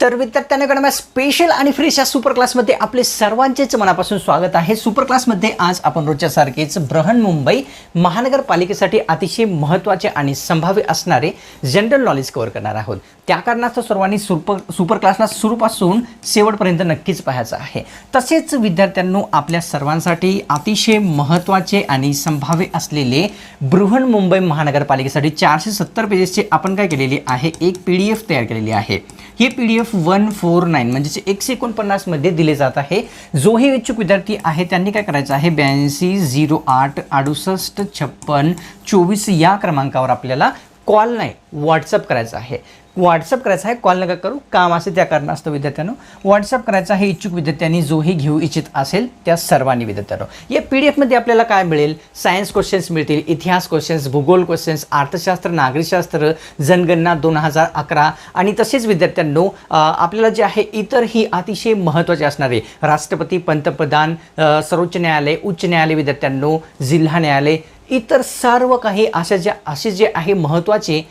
तर विद्यार्थ्यांकडे स्पेशल आणि फ्रेश या सुपर क्लासमध्ये आपले सर्वांचेच मनापासून स्वागत आहे. सुपर क्लासमध्ये आज आपण रोजच्यासारखेच बृहन्मुंबई महानगरपालिकेसाठी अतिशय महत्त्वाचे आणि संभाव्य असणारे जनरल नॉलेज कव्हर करणार आहोत. त्या कारणास्तव सर्वांनी सुपर सुपर क्लासला सुरूपासून शेवटपर्यंत नक्कीच पाहायचं आहे. तसेच विद्यार्थ्यांनो आपल्या सर्वांसाठी अतिशय महत्त्वाचे आणि संभाव्य असलेले बृहन्मुंबई महानगरपालिकेसाठी चारशे सत्तर पेजेसचे आपण काय केलेली आहे? एक पी डी एफ तयार केलेली आहे. ही P D F one four nine म्हणजेच एकशे एकोणपन्नासमध्ये दिले जात आहे. जोही इच्छुक विद्यार्थी आहे त्यांनी काय करायचं आहे? ब्याऐंशी झिरो आठ अडुसष्ट छप्पन चोवीस या क्रमांकावर आपल्याला कॉल नाही व्हॉट्सअप करायचं आहे. व्हॉट्सअप करायचा आहे कॉल नका करू काम असेल त्या कारणास्तव विद्यार्थ्यांनो. व्हॉट्सअप करायचा आहे इच्छुक विद्यार्थ्यांनी जोही घेऊ इच्छित असेल त्या सर्वांनी विद्यार्थ्यांनो. या पी डी एफमध्ये आपल्याला काय मिळेल? सायन्स क्वेश्चन्स मिळतील इतिहास क्वेश्चन्स भूगोल क्वेश्चन्स अर्थशास्त्र नागरिकशास्त्र जनगणना दोन हजार अकरा. आणि तसेच विद्यार्थ्यांनो आपल्याला जे आहे इतरही अतिशय महत्त्वाचे असणारे राष्ट्रपती पंतप्रधान सर्वोच्च न्यायालय उच्च न्यायालय विद्यार्थ्यांनो जिल्हा न्यायालय इतर सर्व काही अशा ज्या असे जे आहे महत्त्वाचे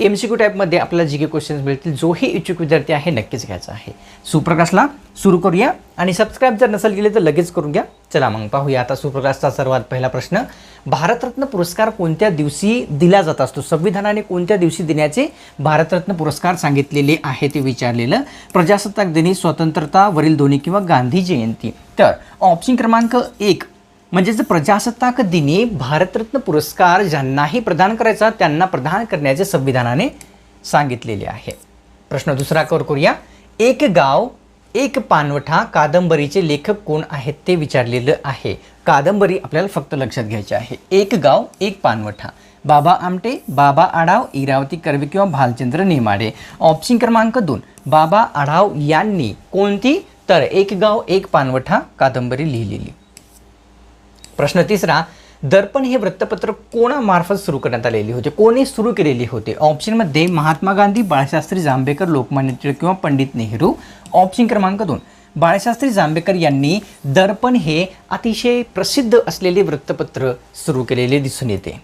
एम सी क्यू टाईपमध्ये आपल्याला जी काही क्वेश्चन्स मिळतील जोही इच्छुक विद्यार्थी आहे नक्कीच घ्यायचा आहे. सुप्रकाशला सुरू करूया आणि सबस्क्राईब जर नसेल केले तर लगेच करून घ्या. चला मग पाहूया आता सुप्रकाशचा सर्वात पहिला प्रश्न. भारतरत्न पुरस्कार कोणत्या दिवशी दिला जात असतो? संविधानाने कोणत्या दिवशी देण्याचे भारतरत्न पुरस्कार सांगितलेले आहे ते विचारलेलं. प्रजासत्ताक दिनी स्वतंत्रतावरील दोन्ही किंवा गांधी जयंती. तर ऑप्शन क्रमांक एक म्हणजेच प्रजासत्ताक दिनी भारतरत्न पुरस्कार ज्यांनाही प्रदान करायचा त्यांना प्रदान करण्याचे संविधानाने सांगितलेले आहे. प्रश्न दुसरा कर करूया. एक गाव एक पानवठा कादंबरीचे लेखक कोण आहेत ते विचारलेलं आहे. कादंबरी आपल्याला फक्त लक्षात घ्यायची आहे. एक गाव एक पानवठा. बाबा आमटे बाबा आढाव इरावती कर्वे किंवा भालचंद्र नेमाडे. ऑप्शन क्रमांक दोन. बाबा आढाव यांनी कोणती? तर एक गाव एक पानवठा कादंबरी लिहिलेली. प्रश्न तिसरा दर्पण हे वृत्तपत्र कोणामार्फत सुरू करण्यात आलेले होते? कोणी सुरू केलेली होते? ऑप्शनमध्ये महात्मा गांधी बाळशास्त्री जांभेकर लोकमान्य टिळक किंवा पंडित नेहरू. ऑप्शन क्रमांक दोन. बाळशास्त्री जांभेकर यांनी दर्पण हे अतिशय प्रसिद्ध असलेले वृत्तपत्र सुरू केलेले दिसून येते.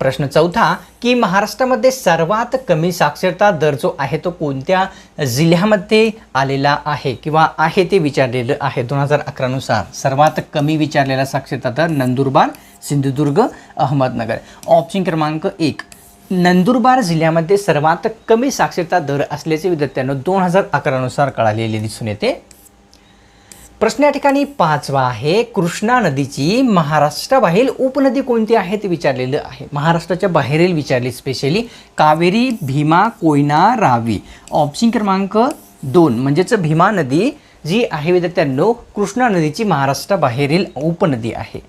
प्रश्न चौथा की महाराष्ट्रामध्ये सर्वात कमी साक्षरता दर जो आहे तो कोणत्या जिल्ह्यामध्ये आलेला आहे किंवा आहे ते विचारलेलं आहे? दोन हजार अकरानुसार सर्वात कमी विचारलेला साक्षरता दर नंदुरबार सिंधुदुर्ग अहमदनगर. ऑप्शन क्रमांक एक नंदुरबार जिल्ह्यामध्ये सर्वात कमी साक्षरता दर असल्याचे विद्यार्थ्यांना दोन हजार अकरानुसार कळालेले दिसून येते. प्रश्न या ठिकाणी पाचवा आहे कृष्णा नदीची महाराष्ट्राबाहेर उपनदी कोणती आहे ते विचारलेलं आहे. महाराष्ट्राच्या बाहेरील विचारली स्पेशली कावेरी भीमा कोयना रावी. ऑप्शन क्रमांक दोन म्हणजेच भीमा नदी जी आहे विद्यार्थ्यांनो कृष्णा नदीची महाराष्ट्राबाहेरील उपनदी आहे.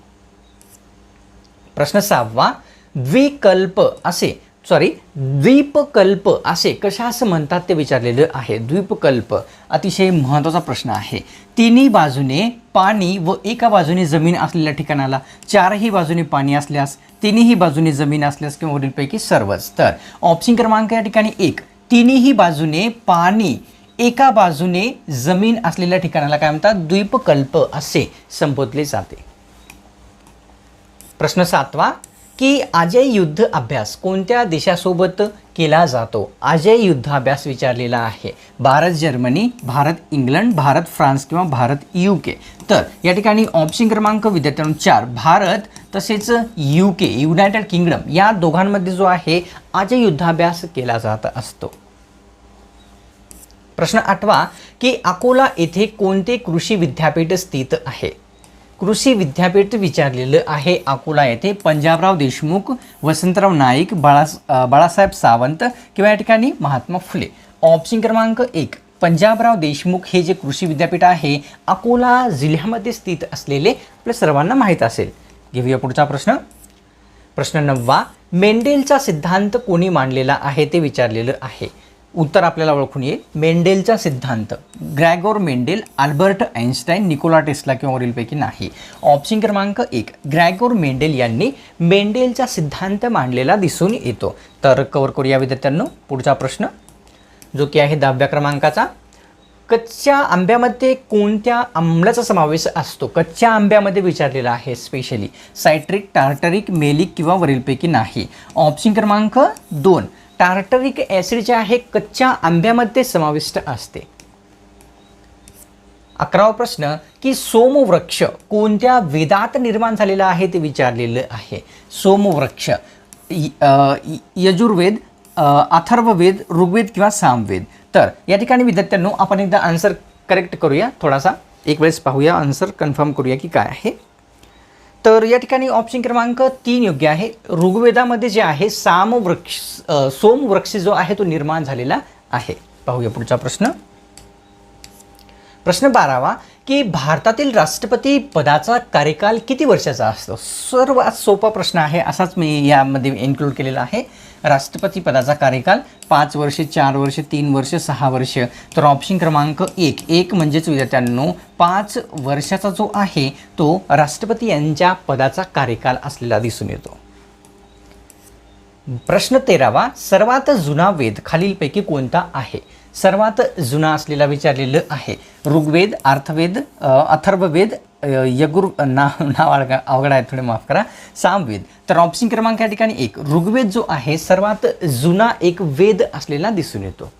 प्रश्न सहावा द्विकल्प असे सॉरी द्वीपकल्प असे कशास म्हणतात ते विचारलेलं आहे. द्वीपकल्प अतिशय महत्त्वाचा प्रश्न आहे. तिन्ही बाजूने पाणी व एका बाजूने जमीन असलेल्या ठिकाणाला चारही बाजूने पाणी असल्यास तिन्ही बाजूने जमीन असल्यास किंवा वरीलपैकी सर्वच. तर ऑप्शन क्रमांक या ठिकाणी एक. तिन्ही बाजूने पाणी एका बाजूने जमीन असलेल्या ठिकाणाला काय म्हणतात? द्वीपकल्प असे संबोधले जाते. प्रश्न सातवा. की अजय युद्ध अभ्यास कोणत्या देशासोबत केला जातो? अजय युद्ध अभ्यास विचारलेला आहे. Bharat Germany Bharat England Bharat France किंवा भारत यू के तर या ठिकाणी ऑप्शन क्रमांक विद्यार्थ्यांनो चार भारत तसेच यू के युनायटेड किंगडम या दोघांमध्ये जो आहे अजय युद्धाभ्यास केला जात असतो. प्रश्न आठवा की अकोला येथे कोणते कृषी विद्यापीठ स्थित आहे? कृषी विद्यापीठ विचारलेलं आहे अकोला येथे पंजाबराव देशमुख वसंतराव नाईक बाळा बाळासाहेब सावंत किंवा या ठिकाणी महात्मा फुले. ऑप्शन क्रमांक एक पंजाबराव देशमुख हे जे कृषी विद्यापीठ आहे अकोला जिल्ह्यामध्ये स्थित असलेले आपल्या सर्वांना माहीत असेल. घेऊया पुढचा प्रश्न. प्रश्न नववा मेंडेलचा सिद्धांत कोणी मांडलेला आहे ते विचारलेलं आहे. उत्तर आपल्याला ओळखून येईल. मेंडेलचा सिद्धांत. Gregor Mendel Albert Einstein Nikola Tesla किंवा वरीलपैकी नाही. ऑप्शन क्रमांक एक. ग्रॅगोर मेंडेल यांनी मेंडेलचा सिद्धांत मांडलेला दिसून येतो. तर कवर करूया विद्यार्थ्यांनो पुढचा प्रश्न. जो की आहे दहाव्या क्रमांकाचा. कच्च्या आंब्यामध्ये कोणत्या आम्लाचा समावेश असतो? कच्च्या आंब्यामध्ये विचारलेला आहे स्पेशली सायट्रिक टार्टरिक मेलिक किंवा वरीलपैकी नाही. ऑप्शन क्रमांक दोन. टार्टरिक ॲसिड जे आहे कच्च्या आंब्यामध्ये समाविष्ट असते. अकरावा प्रश्न की सोमवृक्ष कोणत्या वेदात निर्माण झालेला आहे ते विचारलेलं आहे. सोमवृक्ष य- यजुर्वेद अथर्ववेद ऋग्वेद किंवा सामवेद. तर या ठिकाणी विद्यार्थ्यांनो आपण एकदा आन्सर करेक्ट करूया. थोडासा एक वेळेस पाहूया आन्सर कन्फर्म करूया की काय आहे. तर या ठिकाणी ऑप्शन क्रमांक तीन योग्य आहे. ऋग्वेदामध्ये जे आहे सामवृक्ष अ, सोमवृक्ष जो आहे तो निर्माण झालेला आहे. पाहूया पुढचा प्रश्न. प्रश्न बारावा की भारतातील राष्ट्रपती पदाचा कार्यकाल किती वर्षाचा असतो? सर्वात सोपा प्रश्न आहे असाच मी यामध्ये इन्क्लूड केलेला आहे. राष्ट्रपती पदाचा कार्यकाल पाच वर्ष चार वर्ष तीन वर्ष सहा वर्ष. तर ऑप्शन क्रमांक एक. एक म्हणजेच विद्यार्थ्यांनो पाच वर्षाचा जो आहे तो राष्ट्रपती यांच्या पदाचा कार्यकाल असलेला दिसून येतो. प्रश्न तेरावा. सर्वात जुना वेद खालीलपैकी कोणता आहे? सर्वात जुना असलेला विचारलेलं आहे. ऋग्वेद अर्थवेद अथर्ववेद यगुर नाव नाव अवघड अवघड आहे थोडे माफ करा. सामवेद. तर ऑप्शन क्रमांक या ठिकाणी एक. ऋग्वेद जो आहे सर्वात जुना एक वेद असलेला दिसून येतो.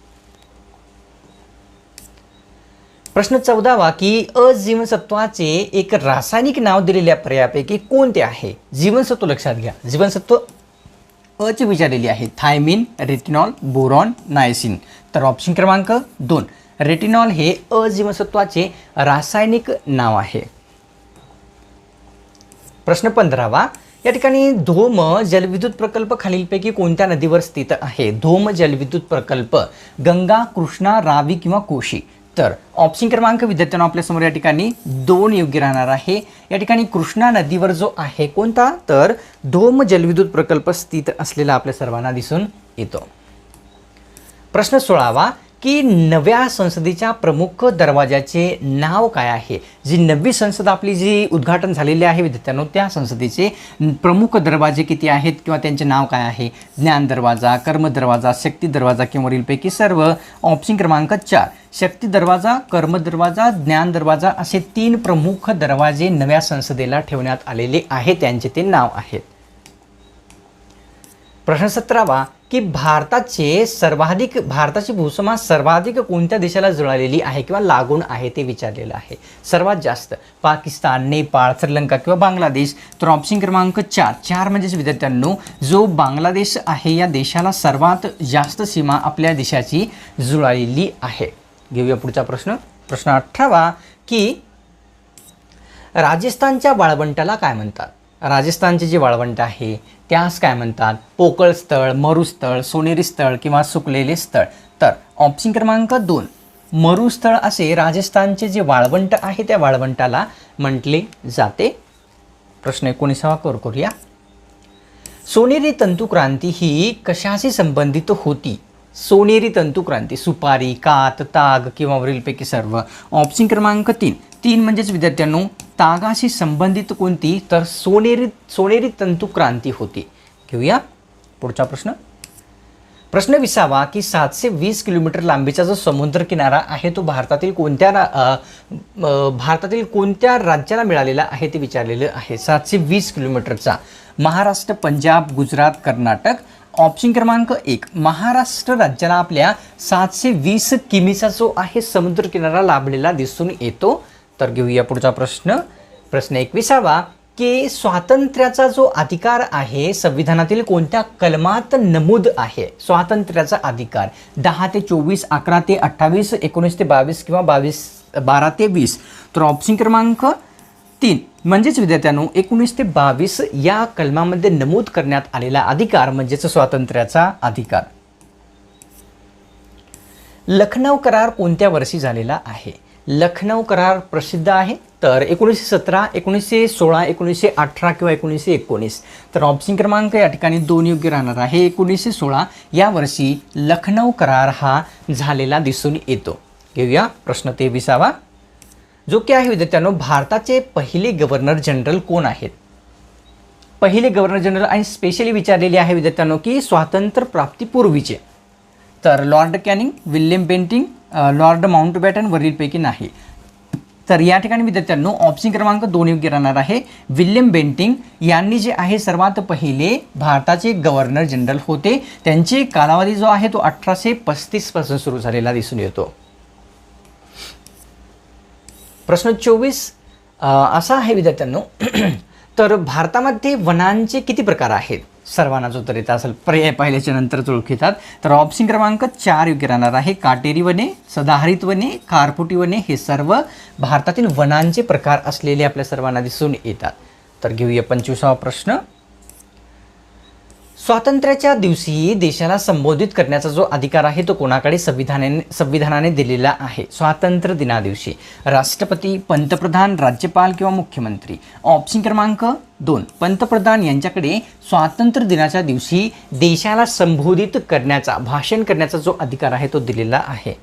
प्रश्न चौदावा की अजीवनसत्वाचे एक रासायनिक नाव दिलेल्या पर्यायापैकी कोणते आहे? जीवनसत्व लक्षात घ्या. जीवनसत्व अची विचारलेली आहे. Thiamine retinol boron niacin. तर ऑप्शन क्रमांक दोन. रेटिनॉल हे अजीवनसत्वाचे रासायनिक नाव आहे. प्रश्न पंधरावा. या ठिकाणी धोम जलविद्युत प्रकल्प खालीलपैकी कोणत्या नदीवर स्थित आहे? धोम जलविद्युत प्रकल्प गंगा कृष्णा रावी किंवा कोशी. तर ऑप्शन क्रमांक विद्यार्थ्यांना आपल्यासमोर या ठिकाणी दोन योग्य राहणार आहे. या ठिकाणी कृष्णा नदीवर जो आहे कोणता? तर धोम जलविद्युत प्रकल्प स्थित असलेला आपल्या सर्वांना दिसून येतो. प्रश्न सोळावा की नव्या संसदेच्या प्रमुख दरवाजाचे नाव काय आहे? जी नवी संसद आपली जी उद्घाटन झालेली आहे विद्यार्थ्यांनो त्या संसदेचे प्रमुख दरवाजे किती आहेत किंवा त्यांचे नाव काय आहे? ज्ञान दरवाजा कर्म दरवाजा शक्ती दरवाजा किंवा वरीलपैकी सर्व ऑप्शन क्रमांक चार. शक्ती दरवाजा कर्म दरवाजा ज्ञान दरवाजा असे तीन प्रमुख दरवाजे नव्या संसदेला ठेवण्यात आलेले आहे त्यांचे ते नाव आहेत. प्रश्न सतरावा की भारताचे सर्वाधिक भारताची भूसमा सर्वाधिक कोणत्या देशाला जुळालेली आहे किंवा लागून आहे ते विचारलेलं आहे. सर्वात जास्त पाकिस्तान नेपाळ श्रीलंका किंवा बांगलादेश. तर ऑप्शन क्रमांक चार चार म्हणजेच विद्यार्थ्यांनो जो बांगलादेश आहे या देशाला सर्वात जास्त सीमा आपल्या देशाची जुळालेली आहे. घेऊया पुढचा प्रश्न. प्रश्न अठरावा की राजस्थानच्या वाळवंटाला काय म्हणतात? राजस्थानचे जे वाळवंट आहे त्यास काय म्हणतात? पोकळ स्थळ मरुस्थळ सोनेरी स्थळ किंवा सुकलेले स्थळ. तर ऑप्शन क्रमांक दोन मरुस्थळ असे राजस्थानचे जे वाळवंट आहे त्या वाळवंटाला म्हटले जाते. प्रश्न एकोणीसावा कर करूया. सोनेरी तंतुक्रांती ही कशाशी संबंधित होती? सोनेरी तंतुक्रांती सुपारी कात ताग किंवा वरीलपैकी सर्व. ऑप्शन क्रमांक तीन. तीन म्हणजेच विद्यार्थ्यांनो तागाशी संबंधित कोणती तर सोनेरी सोनेरी तंतुक्रांती होती. घेऊया पुढचा प्रश्न. प्रश्न विसावा की सातशे वीस किलोमीटर लांबीचा जो समुद्र किनारा आहे तो भारतातील कोणत्या भारतातील कोणत्या राज्याला मिळालेला आहे ते विचारलेलं आहे. सातशे वीस किलोमीटरचा. महाराष्ट्र पंजाब गुजरात कर्नाटक ऑप्शन क्रमांक एक महाराष्ट्र राज्याला आपल्या सातशे वीस किमीचा जो आहे समुद्र किनारा लाभलेला दिसून येतो. तर घेऊया पुढचा प्रश्न. प्रश्न एकविसावा की स्वातंत्र्याचा जो अधिकार आहे संविधानातील कोणत्या कलमात नमूद आहे? स्वातंत्र्याचा अधिकार दहा ते चोवीस अकरा ते अठ्ठावीस एकोणीस ते बावीस किंवा बावीस बारा ते वीस. तर ऑप्शन क्रमांक तीन. म्हणजेच विद्यार्थ्यांनो एकोणीस ते बावीस या कलमामध्ये नमूद करण्यात आलेला अधिकार म्हणजेच स्वातंत्र्याचा अधिकार. लखनौ करार कोणत्या वर्षी झालेला आहे? लखनौ करार प्रसिद्ध आहे? तर एकोणीसशे सतरा एकोणीसशे सोळा एकोणीसशे अठरा किंवा एकोणीसशे एकोणीस. तर ऑप्शन क्रमांक या ठिकाणी दोन योग्य राहणार आहे. एकोणीसशे सोळा या वर्षी लखनौ करार हा झालेला दिसून येतो. घेऊया प्रश्न तेविसावा. जो की आहे विद्यार्थ्यांनो भारताचे पहिले गव्हर्नर जनरल कोण आहेत? पहिले गव्हर्नर जनरल आणि स्पेशली विचारलेले आहे विद्यार्थ्यांनो की स्वातंत्र्य प्राप्तीपूर्वीचे तर Lord Canning William Bentinck Lord Lord Mountbatten वरीलपैकी नाही. तर या ठिकाणी विद्यार्थ्यांनो ऑप्शन क्रमांक दोन योग्य राहणार आहे. विल्यम बेंटिंग यांनी जे आहे सर्वात पहिले भारताचे गव्हर्नर जनरल होते. त्यांचे कालावधी जो आहे तो अठराशे पस्तीसपासून सुरू झालेला दिसून येतो. प्रश्न चोवीस असा आहे विद्यार्थ्यांनो. तर भारतामध्ये वनांचे किती प्रकार आहेत? सर्वांना जो तर येत असेल पर्याय पाहिल्याच्या नंतरच ओळखीतात तर ऑप्शन क्रमांक चार योग्य राहणार आहे. काटेरी वने सदाहरित वने कारपुटी वने हे सर्व भारतातील वनांचे प्रकार असलेले आपल्या सर्वांना दिसून येतात. तर घेऊया पंचवीसावा प्रश्न. स्वातंत्र्याच्या दिवशी देशाला संबोधित करण्याचा जो अधिकार आहे तो कोणाकडे संविधानाने संविधानाने दिलेला आहे? स्वातंत्र्य दिना दिवशी राष्ट्रपती पंतप्रधान राज्यपाल किंवा मुख्यमंत्री? ऑप्शन क्रमांक दोन. पंतप्रधान यांच्याकडे स्वातंत्र्य दिनाच्या दिवशी देशाला संबोधित करण्याचा भाषण करण्याचा जो अधिकार आहे तो दिलेला आहे.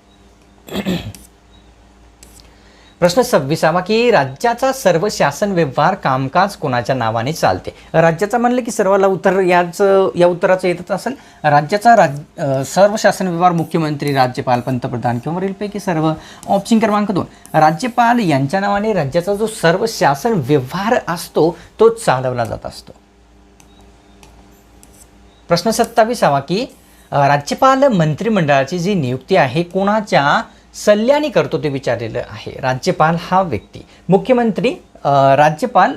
प्रश्न सव्वीसावा की राज्याचा सर्व शासन व्यवहार कामकाज कोणाच्या नावाने चालते? राज्याचा म्हणलं की सर्वाला उत्तर याच या उत्तराचं येतच असेल. राज्याचा राज सर्व शासन व्यवहार मुख्यमंत्री राज्यपाल पंतप्रधान किंवा वरीलपैकी सर्व. ऑप्शन क्रमांक दोन. राज्यपाल यांच्या नावाने राज्याचा जो सर्व शासन व्यवहार असतो तो चालवला जात असतो. प्रश्न सत्तावीसावा की राज्यपाल मंत्रिमंडळाची जी नियुक्ती आहे कोणाच्या सल्ल्याने करतो ते विचारलेलं आहे. राज्यपाल हा व्यक्ती. मुख्यमंत्री राज्यपाल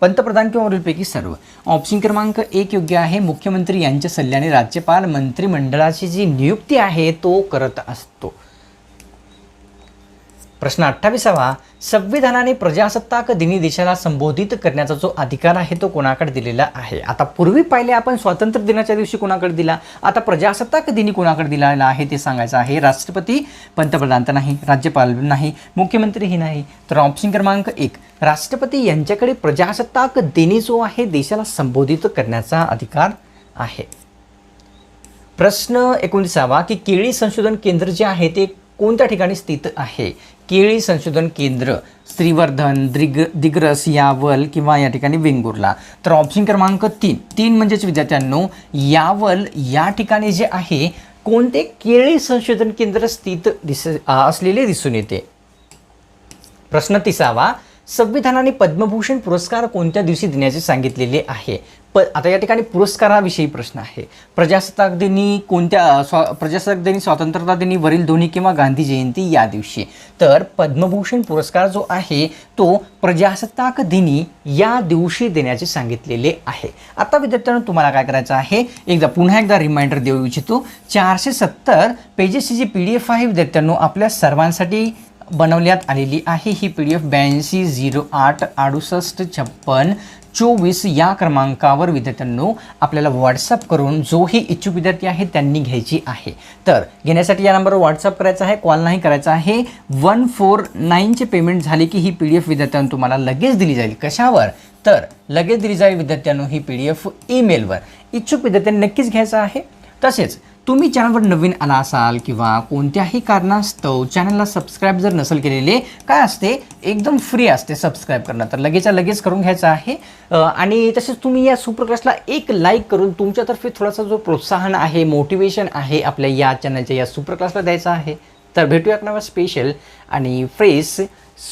पंतप्रधान किंवा वरीलपैकी सर्व. ऑप्शन क्रमांक एक योग्य आहे. मुख्यमंत्री यांच्या सल्ल्याने राज्यपाल मंत्रिमंडळाची जी नियुक्ती आहे तो करत असतो. प्रश्न अठ्ठावीसावा संविधानाने प्रजासत्ताक दिनी देशाला संबोधित करण्याचा जो अधिकार आहे तो कोणाकडे दिलेला आहे? आता पूर्वी पाहिले आपण स्वातंत्र्य दिनाच्या दिवशी कोणाकडे दिला? आता प्रजासत्ताक दिनी कोणाकडे दिलेला आहे ते सांगायचं आहे राष्ट्रपती पंतप्रधान तर नाही राज्यपाल नाही मुख्यमंत्रीही नाही. तर ऑप्शन क्रमांक एक राष्ट्रपती यांच्याकडे प्रजासत्ताक दिनी जो आहे देशाला संबोधित करण्याचा अधिकार आहे. प्रश्न एकोणीसावा की केळी संशोधन केंद्र जे आहे ते कोणत्या ठिकाणी स्थित आहे? केळी संशोधन केंद्र श्रीवर्धन दिग्र दिग्रस यावल किंवा या ठिकाणी वेंगुर्ला. तर ऑप्शन क्रमांक तीन. तीन म्हणजेच विद्यार्थ्यांनो यावल या ठिकाणी जे आहे कोणते केळी संशोधन केंद्र स्थित दिस असलेले दिसून येते? प्रश्न तिसावा. संविधानाने पद्मभूषण पुरस्कार कोणत्या दिवशी देण्याचे सांगितलेले आहे? प आता या ठिकाणी पुरस्काराविषयी प्रश्न आहे. प्रजासत्ताक दिनी कोणत्या स्वा प्रजासत्ताक दिनी स्वातंत्र्यता दिनी वरील दोन्ही किंवा गांधी जयंती या दिवशी. तर पद्मभूषण पुरस्कार जो आहे तो प्रजासत्ताक दिनी या दिवशी देण्याचे सांगितलेले आहे. आता विद्यार्थ्यांनो तुम्हाला काय करायचं आहे? एकदा पुन्हा एकदा रिमाइंडर देऊ इच्छितो. चारशे सत्तर पेजेसची जी पी डी एफ आहे विद्यार्थ्यांनो आपल्या सर्वांसाठी बनवण्यात आलेली आहे ही पी डी एफ ब्याऐंशी झिरो आठ अडुसष्ट छप्पन चोवीस या क्रमांकावर विद्यार्थ्यांनो आपल्याला व्हॉट्सअप करून जोही इच्छुक विद्यार्थी आहे त्यांनी घ्यायची आहे. तर घेण्यासाठी या नंबरवर व्हॉट्सअप करायचा आहे कॉल नाही करायचा आहे. वन फोर नाईनचे पेमेंट झाले की ही पी डी एफ विद्यार्थ्यांना तुम्हाला लगेच दिली जाईल. कशावर? तर लगेच दिली जाईल विद्यार्थ्यांनो ही पी डी एफ ईमेलवर. इच्छुक विद्यार्थ्यांनी नक्कीच घ्यायचं आहे. तसेच तुम्ही चॅनलवर नवीन आला असाल किंवा कोणत्याही कारणास्तव चॅनलला सबस्क्राईब जर नसेल केलेले काय असते? एकदम फ्री असते सबस्क्राईब करणं. तर लगेचच्या लगेच करून घ्यायचं आहे. आणि तसेच तुम्ही या सुप्रकाशला एक लाईक करून तुमच्यातर्फे थोडासा जो प्रोत्साहन आहे मोटिवेशन आहे आपल्या या चॅनलच्या या सुपरक्लासला द्यायचा आहे. तर भेटूयात नवा स्पेशल आणि फ्रेश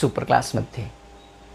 सुपरक्लासमध्ये